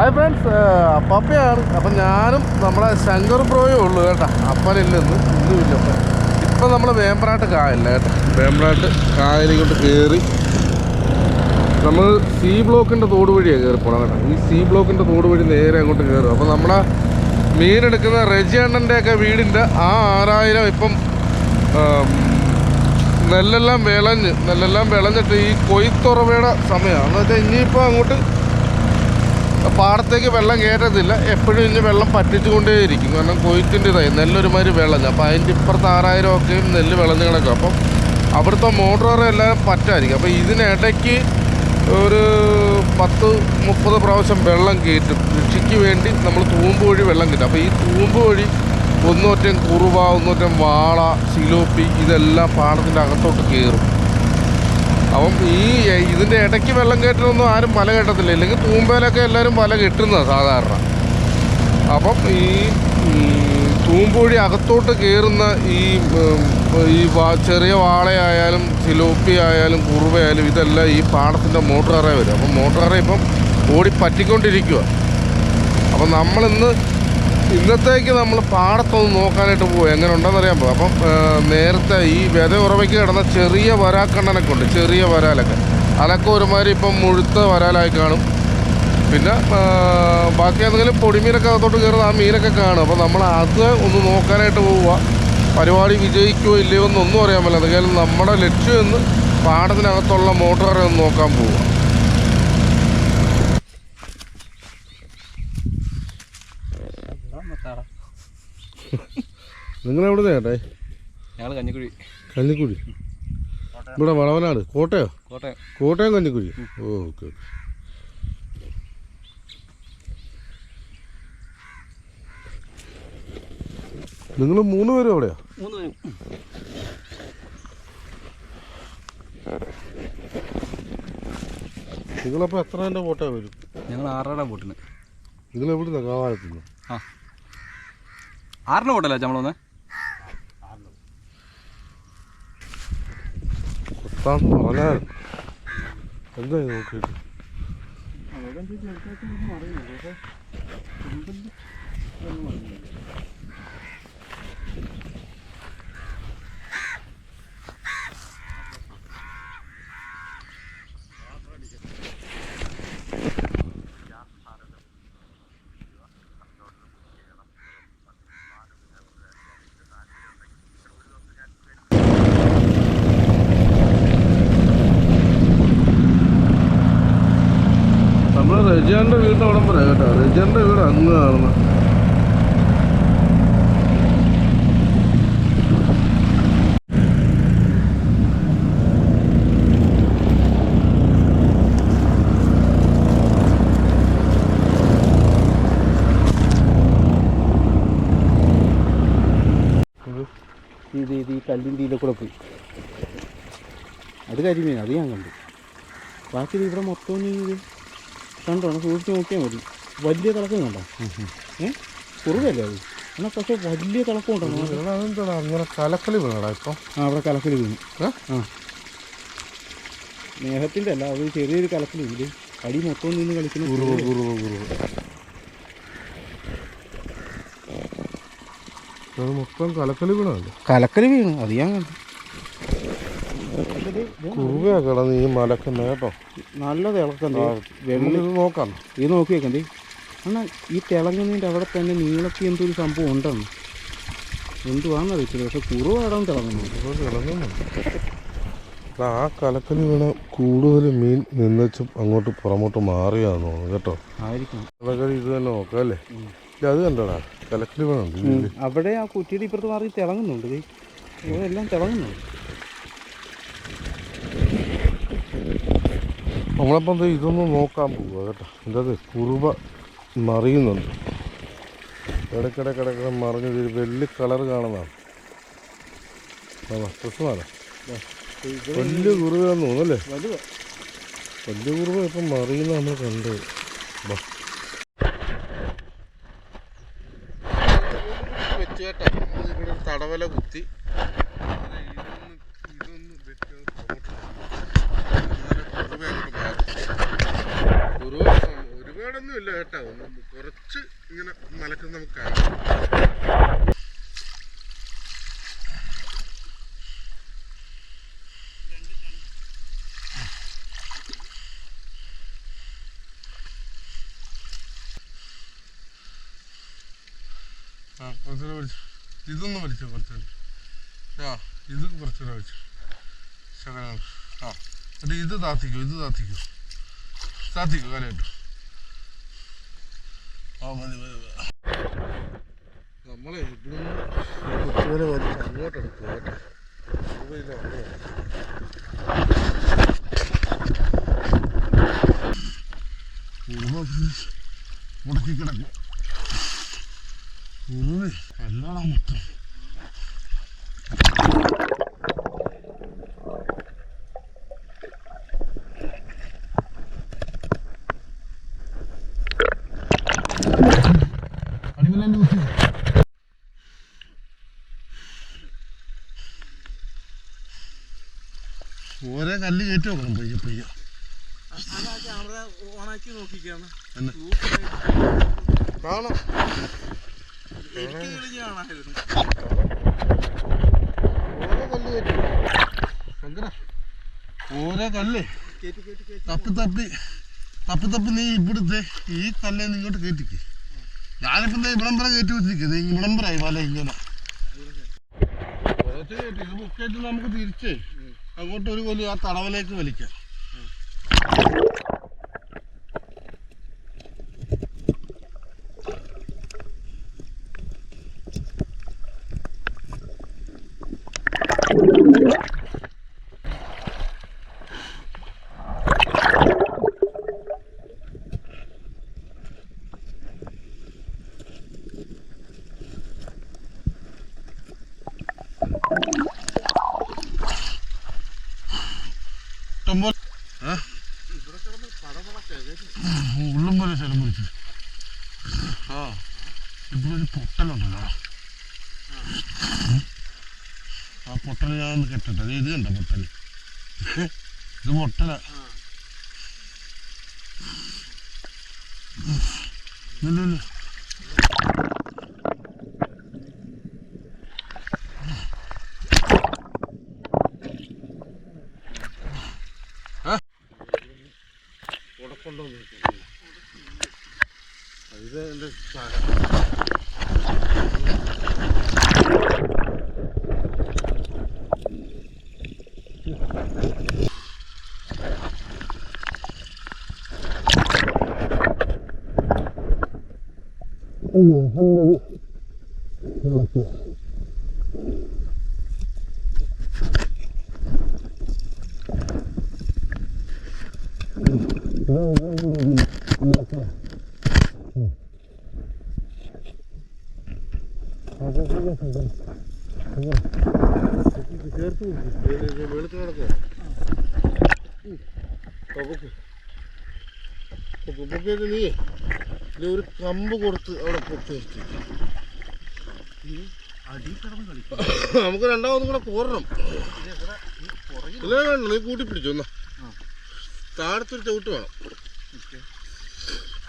Hi friends പപ്പയാണ്. അപ്പം ഞാനും നമ്മളെ ശങ്കർ ബ്രോയും ഉള്ളൂ കേട്ടോ. അപ്പനില്ലെന്ന് ഇന്നുമില്ല അപ്പം. ഇപ്പം നമ്മൾ വേമ്പനാട്ട് കായലില്ല കേട്ടോ. വേമ്പനാട്ട് കായലി കൊണ്ട് കയറി നമ്മൾ സി ബ്ലോക്കിന്റെ തോട് വഴിയാണ് കയറി പോകണം കേട്ടോ. ഈ സി ബ്ലോക്കിന്റെ തോട് വഴി നേരെ അങ്ങോട്ട് കയറും അപ്പോൾ നമ്മുടെ മീനെടുക്കുന്ന റെജി അണ്ണന്റെയൊക്കെ വീടിന്റെ ആ ആറായിരം ഇപ്പം നെല്ലെല്ലാം വിളഞ്ഞ് നെല്ലെല്ലാം വിളഞ്ഞിട്ട് ഈ കൊയ്ത്തുറവയുടെ സമയമാണ്. എന്ന് വെച്ചാൽ ഇനിയിപ്പോൾ അങ്ങോട്ട് പാടത്തേക്ക് വെള്ളം കയറ്റത്തില്ല. എപ്പോഴും ഇനി വെള്ളം പറ്റിച്ചുകൊണ്ടേയിരിക്കും. കാരണം കൊയ്ത്തിന്റെ ഇതായി നെല്ലൊരുമാതിരി വെള്ളം അപ്പോൾ അതിന്റെ ഇപ്പുറത്ത് ആറായിരം ഒക്കെയും നെല്ല് വിളഞ്ഞ് കിടക്കും. അപ്പം അവിടുത്തെ മോട്ടോറ് എല്ലാം പറ്റായിരിക്കും അപ്പോൾ ഇതിനിടയ്ക്ക് ഒരു പത്ത് മുപ്പത് പ്രാവശ്യം വെള്ളം കയറ്റും. കൃഷിക്ക് വേണ്ടി നമ്മൾ തൂമ്പ് വഴി വെള്ളം കയറ്റും. അപ്പോൾ ഈ തൂമ്പ് വഴി ഒന്നൂറ്റം കുറുവ ഒന്നൂറ്റം വാള സിലോപ്പി ഇതെല്ലാം പാടത്തിന്റെ അകത്തോട്ട് കയറും. അപ്പം ഈ ഇതിന്റെ ഇടയ്ക്ക് വെള്ളം കയറ്റണമൊന്നും ആരും വല കെട്ടത്തില്ല. ഇല്ലെങ്കിൽ തൂമ്പയിലൊക്കെ എല്ലാവരും വല കെട്ടുന്നതാണ് സാധാരണ. അപ്പം ഈ തൂമ്പൂഴി അകത്തോട്ട് കയറുന്ന ഈ ഈ ചെറിയ വാളയായാലും സിലോപ്പി ആയാലും കുറുവയായാലും ഇതെല്ലാം ഈ പാടത്തിന്റെ മോട്ടോറേ വരും. അപ്പം മോട്ടോറേ ഇപ്പം ഓടി പറ്റിക്കൊണ്ടിരിക്കുക അപ്പം നമ്മളിന്ന് ഇന്നത്തേക്ക് നമ്മൾ പാടത്തൊന്ന് നോക്കാനായിട്ട് പോകും എങ്ങനെ ഉണ്ടെന്നറിയാൻ പോകും അപ്പം നേരത്തെ ഈ വിത ഉറവയ്ക്ക് കിടന്ന ചെറിയ വരാക്കണ്ണനൊക്കെ ഉണ്ട് ചെറിയ വരാലൊക്കെ. അതൊക്കെ ഒരുമാതിരി ഇപ്പം മുഴുത്ത വരാലായി കാണും. പിന്നെ ബാക്കി എന്തെങ്കിലും പൊടിമീനൊക്കെ അകത്തോട്ട് കയറുന്ന ആ മീനൊക്കെ കാണും. അപ്പോൾ നമ്മൾ അത് ഒന്ന് നോക്കാനായിട്ട് പോവുക പരിപാടി വിജയിക്കുമോ ഇല്ലയോ എന്നൊന്നും അറിയാൻ പറ്റില്ല എന്തെങ്കിലും നമ്മുടെ ലക്ഷ്യം എന്ന് പാടത്തിനകത്തുള്ള മോട്ടോറെ ഒന്ന് നോക്കാൻ പോവുക നിങ്ങളെവിടെ ചേട്ടേ? ഞങ്ങൾ കഞ്ഞിക്കുഴി. കഞ്ഞിക്കുഴി. ഇവിടെ വളവനാട് കോട്ടയോ? കോട്ടയം. കോട്ടയം കഞ്ഞിക്കുഴി? ഓക്കെ നിങ്ങൾ മൂന്ന് പേരും എവിടെയാ? നിങ്ങളപ്പോൾ എത്ര എന്റെ ബോട്ടാ വരും? ഞങ്ങൾ ആറര ബോട്ടിന്. നിങ്ങൾ എവിടുന്ന കാവാലത്തുനിന്ന്? ആ. ആറിന് ബോട്ടല്ലേ നമ്മളൊന്ന് കൊത്താന്ന് പറഞ്ഞാൽ എന്തായി നോക്കിയിട്ട് നമ്മൾ റെജിയാന്റെ വീട് അവിടെ പറയാം കേട്ടോ. റിജാന്റെ വീട് അങ്ങ് കാണുന്ന കല്ലിന്റെ കൂടെ പോയി. അത് കരിമീൻ അത് ഞാൻ കണ്ടു. ബാക്കി ഇവിടെ മൊത്തം നീ കണ്ടോ? സൂക്ഷിച്ച് നോക്കിയാൽ മതി. വലിയ തിളക്കം കണ്ടോ ഏ? കുറവല്ലേ അത്? എന്നാൽ പക്ഷേ വലിയ തിളക്കം ഉണ്ടോ അതെന്താടാ? അങ്ങനെ കലക്കലി വീണടാ ഇപ്പം. ആ അവിടെ കലക്കൽ വീണു. ആ. സ്നേഹത്തിന്റെ അല്ല അത് ചെറിയൊരു കലക്കൽ ഇത് അടി മൊത്തം നിന്ന് കളിക്കുന്ന കുറുവ് കുറുവ് അത് മൊത്തം കലക്കലി വീണല്ലേ കലക്കൽ വീണു. അത് ഞാൻ കണ്ടു. കുറുവയാ കിടന്ന് ഈ മലക്കുന്ന കേട്ടോ. നല്ല തിളക്കം ദേ. വെള്ളം നോക്കാം. ഇത് നോക്കി വെക്കണ്ടേ? എന്നാൽ ഈ തിളങ്ങുന്നതിന്റെ അവിടെ തന്നെ നീളത്തി എന്തൊരു സംഭവം ഉണ്ടെന്ന്? എന്തുവാണെന്ന് അറിയത്തില്ല പക്ഷെ കുറവാടാൻ തിളങ്ങുന്നു. ഇത് കിടന്നുണ്ട്. എടാ, ആ കലക്കൽ വീണ കൂടുതൽ മീൻ നിന്നുവെച്ചും അങ്ങോട്ട് പുറമോട്ട് മാറിയാന്ന് തോന്നുന്നു കേട്ടോ. ആയിരിക്കും കലക്കൽ ഇത് തന്നെ നോക്കാം അല്ലേ? ഇല്ല, അത് കണ്ടോടാ. കലക്കൽ വീണുണ്ട് അവിടെ ആ കുറ്റിയുടെ ഇപ്പുറത്ത് മാറി തിളങ്ങുന്നുണ്ട് എല്ലാം തിളങ്ങുന്നുണ്ട്. നമ്മളപ്പം ഇതൊന്ന് നോക്കാൻ പോവുക കേട്ടോ. എന്താ കുറുവ മറിയുന്നുണ്ട്. ഇടയ്ക്കിടയ്ക്കിടയ്ക്ക് മറിഞ്ഞത് ഒരു വലിയ കളർ കാണുന്നതാണ്. ആണോ പ്രശ്നമാണ് വലിയ കുറുവയാന്ന് തോന്നുന്നല്ലേ? വലുത്. വലിയ കുറുവ ഇപ്പം മറിയുന്ന നമ്മൾ കണ്ടത് ഇവിടെ തടവല കുത്തി ഇതൊന്ന് വെച്ച് കുറുവ അങ്ങോട്ട് മാറി കുറുവ ഒരുപാടൊന്നും ഒന്നുമില്ല കേട്ടോ ഒന്ന് കുറച്ച് ഇങ്ങനെ മലക്കുന്ന നമുക്ക് കാണാം. വലിച്ചു. ഇതൊന്ന് വലിച്ചു കുറച്ചുകൂടെ. ആ ഇത് കുറച്ചുകൂടെ വലിച്ചു. ശകലം. ആ എന്നിട്ട് ഇത് താത്തിക്കും ഇത് താത്തിക്കും. താത്തിക്കും കാലം മതി. നമ്മളെ ഇവിടുന്ന് കുട്ടികളെ വലിച്ച് അങ്ങോട്ടെടുത്തു കേട്ടോ. മുടക്കി കിടക്കും. മൊത്തം. കല്ല് കയറ്റി നോക്കണം പയ്യ. പയ്യ കാണാം ഓരോ കല്ല് തപ്പി തപ്പി. തപ്പി തപ്പി നീ ഇവിടുത്തെ ഈ കല്ലേ ഇങ്ങോട്ട് കയറ്റിക്ക്. ഞാനിപ്പം ഇവിടം വരെ കയറ്റി വെച്ചിരിക്കുന്നത് ഇവിടം വരെ വല ഇങ്ങനെ. നമുക്ക് തിരിച്ചേ. അങ്ങോട്ട് ഒരു വലിയ ആ തടവിലേക്ക് വലിക്കാം ഇഷ്ടംപോലെ ഏ? ഇവിടെ കിടന്ന് പടപടക്കെ ഉള്ളും പോലെ സ്ഥലം പിടിച്ചു ആ ഇവിടെ ഒരു പൊട്ടലുണ്ടല്ലോ ആ പൊട്ടൽ ഞാൻ ഒന്ന് കെട്ടട്ടെ ഇത് കണ്ട പൊട്ടൽ ഇത് പൊട്ടല. ഇല്ല ഇല്ല ഉടപ്പുണ്ടോ ഇത് എന്റെ ചേർത്ത് വെളുത്ത് കിടക്കുക പൊക്കിയത് നീ ഇതിൽ ഒരു കമ്പ് കൊടുത്ത് നമുക്ക് രണ്ടാമതും കൂടെ കോരണം. ഇല്ല വേണ്ട നീ കൂട്ടി പിടിച്ചു എന്നാ. താഴത്തൊരു ചവിട്ട് വേണം.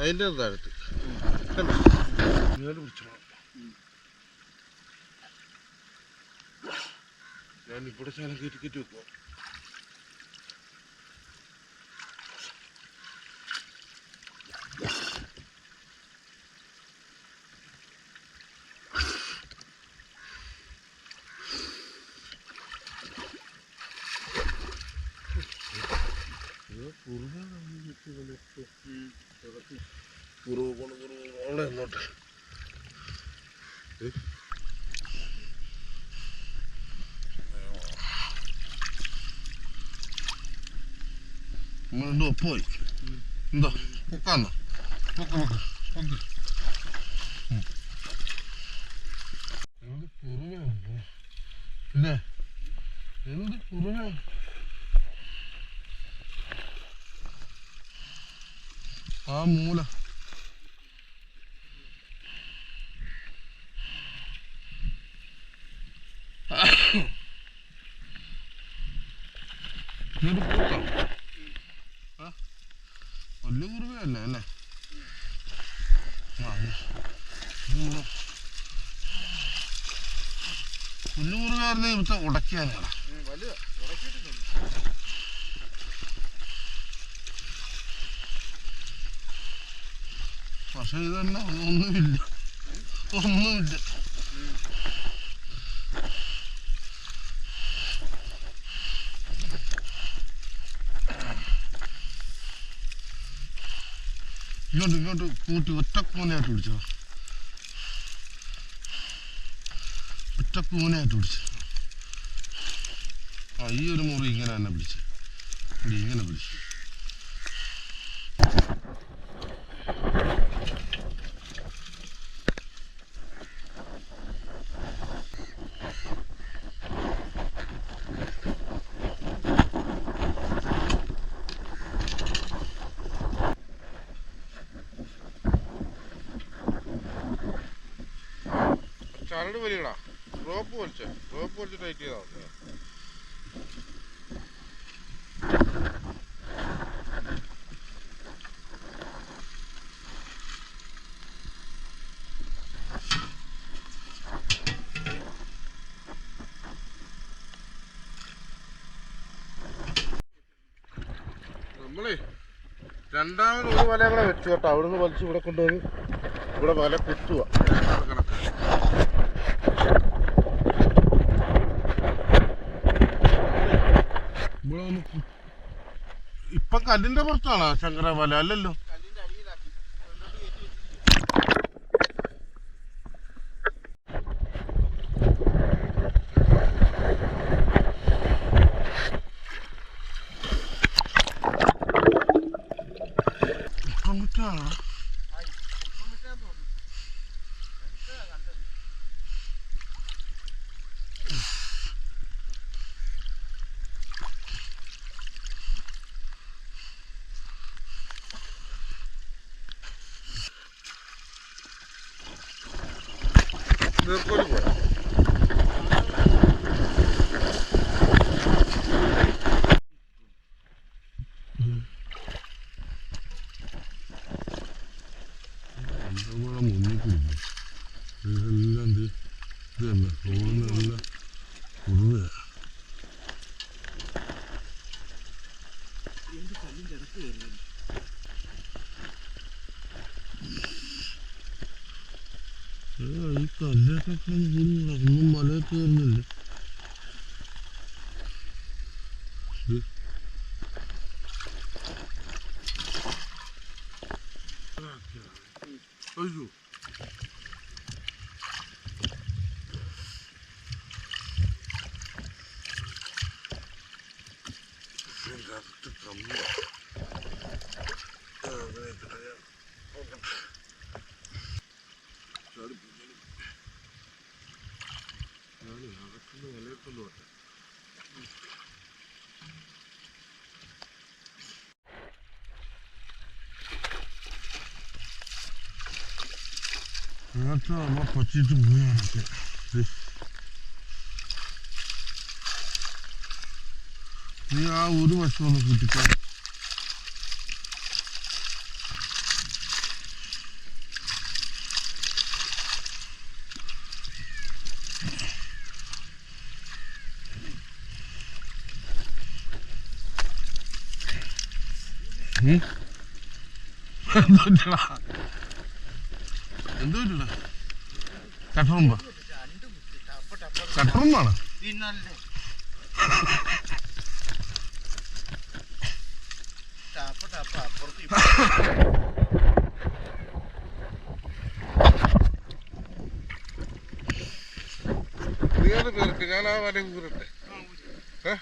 അതിന്റെ താഴത്ത്. ഞാൻ ഇവിടെ ശാലം കയറ്റി കയറ്റി വെക്കുക നമ്മളുണ്ട് പോയി എന്താ പൊക്കാന്നോ പൊക്ക് പൊക്ക് പൊക്ക് ഉം. എന്ത് കുറുവയാണ് ഇല്ലേ എന്ത് കുറുവയാണ് ആ മൂല വലിയ കുറുവയല്ലേ അല്ലേ? പുല്ലുമുറുകാരനെ ഇവിടുത്തെ ഉടക്കിയാനാണ്. പക്ഷെ ഇതന്നെ ഒന്നുമില്ല. ഒന്നുമില്ല. ഇങ്ങോട്ട് ഇങ്ങോട്ട് കൂട്ടി ഒറ്റ കൂനയായിട്ട് പിടിച്ചോ. ഒറ്റ കൂനയായിട്ട് പിടിച്ചു. ആ ഈ ഒരു മുറി ഇങ്ങനെ തന്നെ പിടിച്ച്. പിടി ഇങ്ങനെ പിടിച്ച്. ചരട് വലിയടാ. റോപ്പ് വലിച്ചേ. റോപ്പ് വലിച്ച് ടൈറ്റ് ചെയ്താൽ മതി. രണ്ടാമത് ഒരു വല കൂടെ വെച്ചു കേട്ടോ. അവിടുന്ന് വലിച്ച് ഇവിടെ കൊണ്ടുവന്ന് ഇവിടെ വല കുത്തുക കണക്ക് ഇവിടെ ഒന്ന് കു- ഇപ്പൊ കല്ലിന്റെ പുറത്താണോ ശങ്കരാ വല? അല്ലല്ലോ. Наверху കല്ലൊക്കെ കുറുവ ഒന്നും മല കയറുന്നില്ല അയ്യോ കറക്റ്റ് കമ്മ അകത്തുനിന്ന് വലയിട്ടുണ്ട് പോട്ടെ നേരത്തെ നമ്മൾ പച്ചിട്ട് പോയാണൊക്കെ നീ ആ ഒരു വശം ഒന്ന് കൂട്ടിക്കോ എന്തുപറ്റടാ എന്തുപറ്റടാ കട്ടറുമ്പ കട്ടറുമ്പാണ് പിന്നല്ലേ ടാപ്പ ടാപ്പ അപ്പുറത്ത് നീ അത് കീറിട്ട് ഞാൻ ആ വല കൂറട്ടെ ഏ?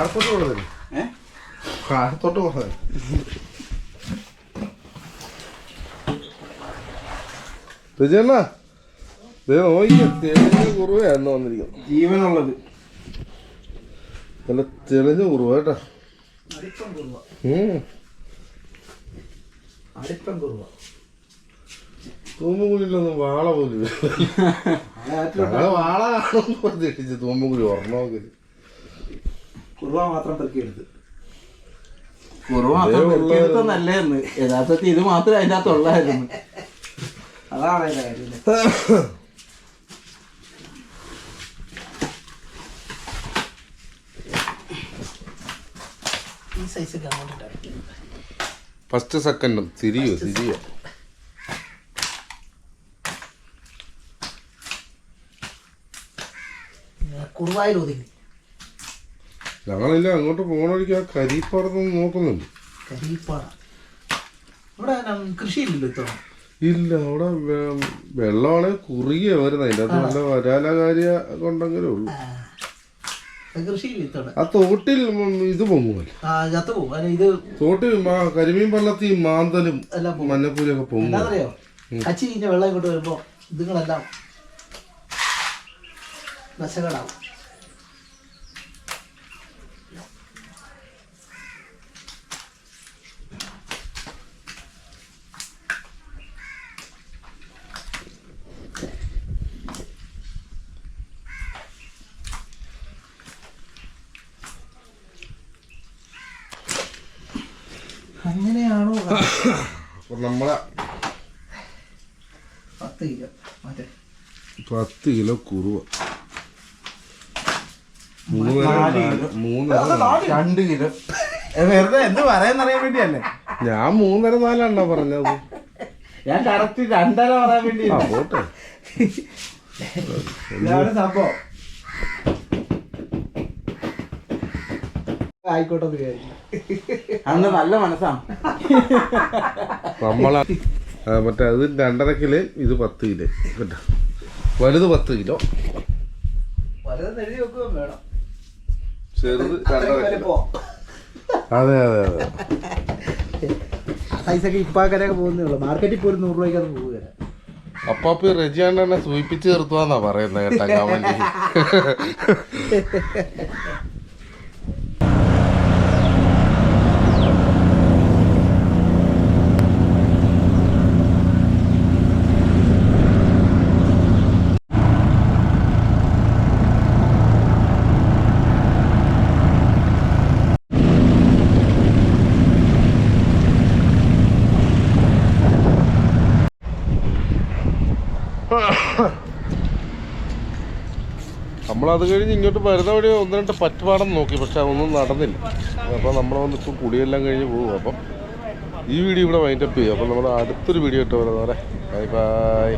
താഴത്തോട്ട് ഏ? തെളിഞ്ഞ വന്നിരിക്കുന്നത്. ജീവനുള്ളത്. നല്ല തെളിഞ്ഞ കുറവ കേട്ടാ. തൂമ്പുകുഴിയിലൊന്നും വാള പോലും വാള കാണുമെന്ന് ഓർമ്മ തൂമ്പുകുഴി ഒരെണ്ണമെങ്കിൽ കുറുവ മാത്രം പെറുക്കിയെടുത്ത്. കുറുവ മാത്രം നല്ലതെന്ന് യഥാർത്ഥത്തിൽ ഇത് മാത്രമേ അതിന്റെ അകത്തുള്ളായിരുന്നു അതാണ് അതിന്റെ കാര്യം. ഫസ്റ്റ് സെക്കൻഡും തിരിയോ തിരിയോ. കുറുവായിൽ ഒതുങ്ങി. ഞങ്ങളില്ല അങ്ങോട്ട് പോകണ വഴിക്ക് ആ കരിപ്പുറത്തൊന്നും നോക്കുന്നുണ്ട് കരിപ്പാറ. ഇവിടെ കൃഷിയില്ലല്ലോ ഇത്തവണ? ഇല്ല അവിടെ വെള്ളമാണ് കുറുകിയ വരുന്നത്. അതിന്റെ അത് നല്ല വരാല കാര്യ കൊണ്ടെങ്കിലേ ഉള്ളൂ. ആ. തോട്ടിൽ ഇത് പൊങ്ങുമല്ലോ. തോട്ടിൽ കരിമീൻ പള്ളത്തി മാന്തലും മഞ്ഞപ്പൂരൊക്കെ പൊങ്ങും. അച്ഛൻ വെള്ളം ഇങ്ങോട്ട് വരുമ്പോ ഇതുങ്ങളെല്ലാം നശകടാവും അങ്ങനെയാണോ? നമ്മളെ പത്ത് കിലോ. മറ്റേ. പത്ത് കിലോ കുറുവ. രണ്ട് കിലോ. വെറുതെ എന്ത് പറയാന്നറിയാൻ വേണ്ടിയല്ലേ? ഞാൻ മൂന്നര നാലാണോ പറഞ്ഞത്? ഞാൻ കറക്റ്റ് രണ്ടര പറയാൻ വേണ്ടി. പോട്ടെ. സംഭവം. ആയിക്കോട്ടെ എന്ന് അന്ന് നല്ല മനസ്സാണ് നമ്മളെ ആ, മറ്റേ അത് രണ്ടര കിലോ ഇത് പത്ത് കിലോ. കേട്ടോ വലുത് പത്ത് കിലോ. പലതും എഴുതി വെക്കുകയും വേണം. ചെറുത് രണ്ടര കിലോ. വലിപ്പോ. അതെ അതെ അതെ പൈസ ഇപ്പാക്കരൊക്കെ പോകുന്നേ ഉള്ളൂ. മാർക്കറ്റിൽ പോയി നൂറ് രൂപയ്ക്കൊന്നും പോവുകയില്ല. അപ്പാപ്പി റെജിയാണ്ടെന്നെ സൂചിപ്പിച്ച് നിർത്തുവാന്നാ പറയുന്നത് കേട്ടാ കമന്റ്. നമ്മളത് കഴിഞ്ഞ് ഇങ്ങോട്ട് വരുന്ന വഴി ഒന്ന് രണ്ട് പറ്റുപാടം നോക്കി പക്ഷെ അതൊന്നും നടന്നില്ല. അപ്പോൾ നമ്മൾ വന്നിപ്പോൾ കുടിയെല്ലാം കഴിഞ്ഞ് പോകും അപ്പം ഈ വീഡിയോ ഇവിടെ വൈൻഡപ്പ് ചെയ്യും. അപ്പം നമ്മൾ അടുത്തൊരു വീഡിയോ ഇട്ട് വരുന്നവരെ. Bye bye